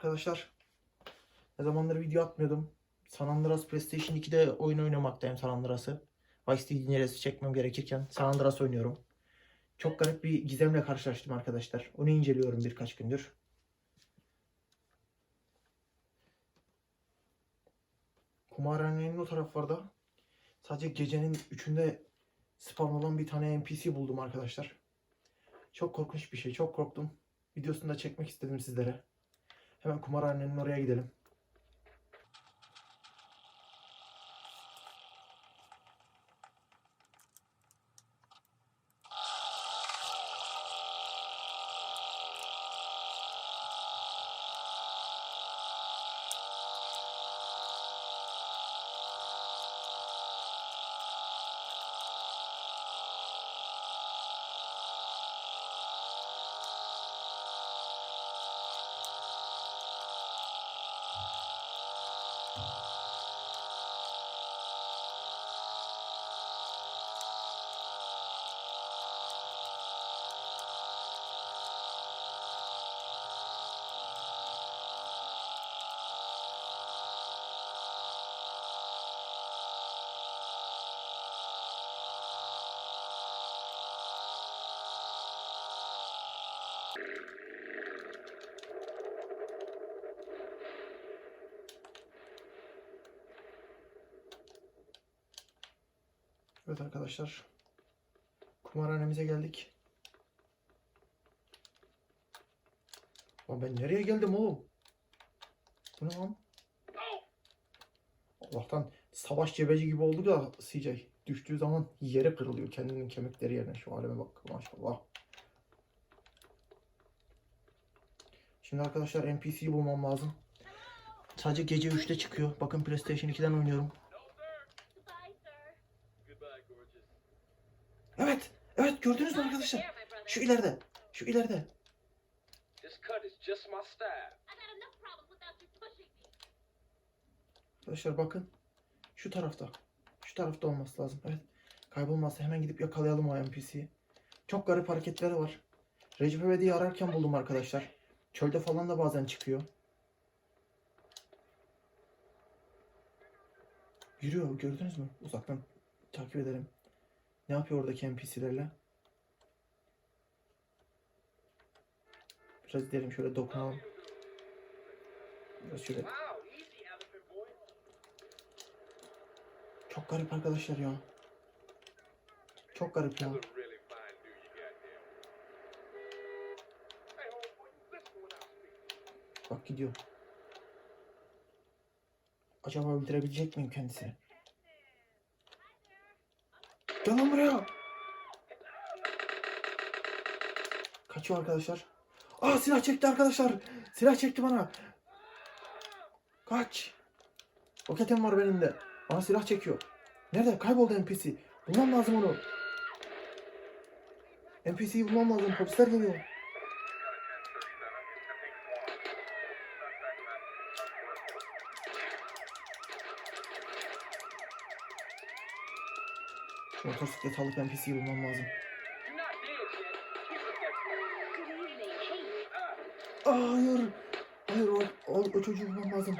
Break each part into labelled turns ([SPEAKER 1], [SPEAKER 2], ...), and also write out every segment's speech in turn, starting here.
[SPEAKER 1] Arkadaşlar ne zamandır video atmıyordum. San Andreas PlayStation 2'de oyun oynamaktayım San Andreas'ı. Vice City neresi çekmem gerekirken San Andreas oynuyorum. Çok garip bir gizemle karşılaştım arkadaşlar. Onu inceliyorum birkaç gündür. Kumarhanenin o taraflarda sadece gecenin 3'ünde spam olan bir tane NPC buldum arkadaşlar. Çok korkunç bir şey. Çok korktum. Videosunu da çekmek istedim sizlere. Hemen kumarhanenin oraya gidelim. Evet arkadaşlar. Kumarhanemize geldik. Lan ben nereye geldim oğlum? Bu ne lan? Allah'tan savaş cebeci gibi oldu da CJ. Düştüğü zaman yere kırılıyor kendinin kemikleri yerine. Şu halime bak maşallah. Şimdi arkadaşlar NPC'yi bulmam lazım. Sadece gece 3'te çıkıyor. Bakın PlayStation 2'den oynuyorum. Evet. Evet gördünüz mü arkadaşlar? Şu ileride. Şu ileride. Arkadaşlar bakın. Şu tarafta. Şu tarafta olması lazım. Evet. Kaybolmazsa hemen gidip yakalayalım o NPC'yi. Çok garip hareketleri var. Recep İvedik'i ararken buldum arkadaşlar. Çölde falan da bazen çıkıyor. Yürüyor gördünüz mü? Uzaktan takip edelim. Ne yapıyor oradaki NPC'lerle? Biraz gidelim şöyle dokunalım. Biraz şöyle. Çok garip arkadaşlar ya. Çok garip ya. Bak gidiyor. Acaba öldürebilecek miyim kendisini? Gel lan buraya. Kaçıyor arkadaşlar. Aa silah çekti arkadaşlar. Silah çekti bana. Kaç. Roketim var benim de. Bana silah çekiyor. Nerede? Kayboldu NPC. Bulmam lazım onu. NPC'yi bulmam lazım. Polisler geliyor. Motosiklet alıp NPC'yi bulmam lazım. Aa, hayır. Hayır o, o, o çocuğu bulmam lazım.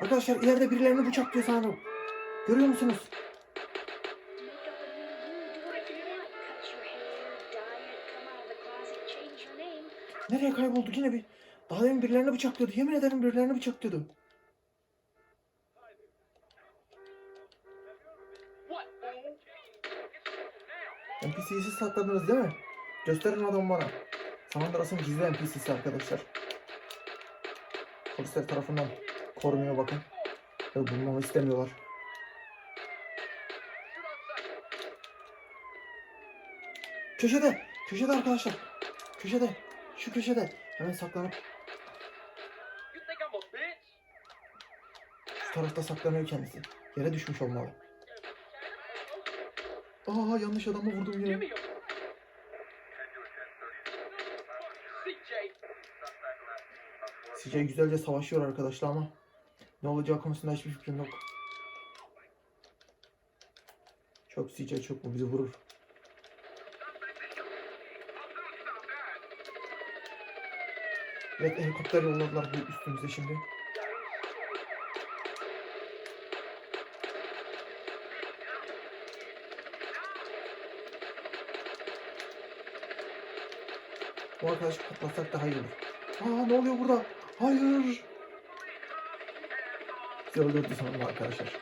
[SPEAKER 1] Arkadaşlar ileride birilerini bıçaklıyor sanırım. Görüyor musunuz? Nereye kayboldu yine bir. Daha demin birilerini bıçaklıyordu. Yemin ederim birilerini bıçaklıyordu. NPC'yi siz sakladınız değil mi? Gösterin adamı bana. San Andreas'ın gizli NPC'si arkadaşlar. Polisler tarafından korunuyor bakın. Ve bulmamı istemiyorlar. Köşede. Köşede arkadaşlar. Köşede. Şu köşede. Hemen saklanıp şu tarafta saklanıyor kendisi. Yere düşmüş olmalı. Aa yanlış adamı vurdum yine.
[SPEAKER 2] CJ.
[SPEAKER 1] Güzelce savaşıyor arkadaşlar ama ne olacağı konusunda hiçbir fikrim yok. Çok CJ çok bu bizi vurur. Evet helikopter yolladılar üstümüze şimdi. Bu arkadaşı patlatsak daha iyi olur. Aa ne oluyor burada? Hayır. Bizi öldürdü sanırım arkadaşlar.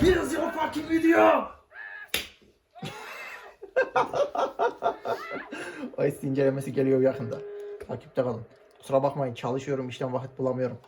[SPEAKER 1] Biraz your fucking video! o incelemesi geliyor yakında. Takipte kalın. Kusura bakmayın çalışıyorum işten vakit bulamıyorum.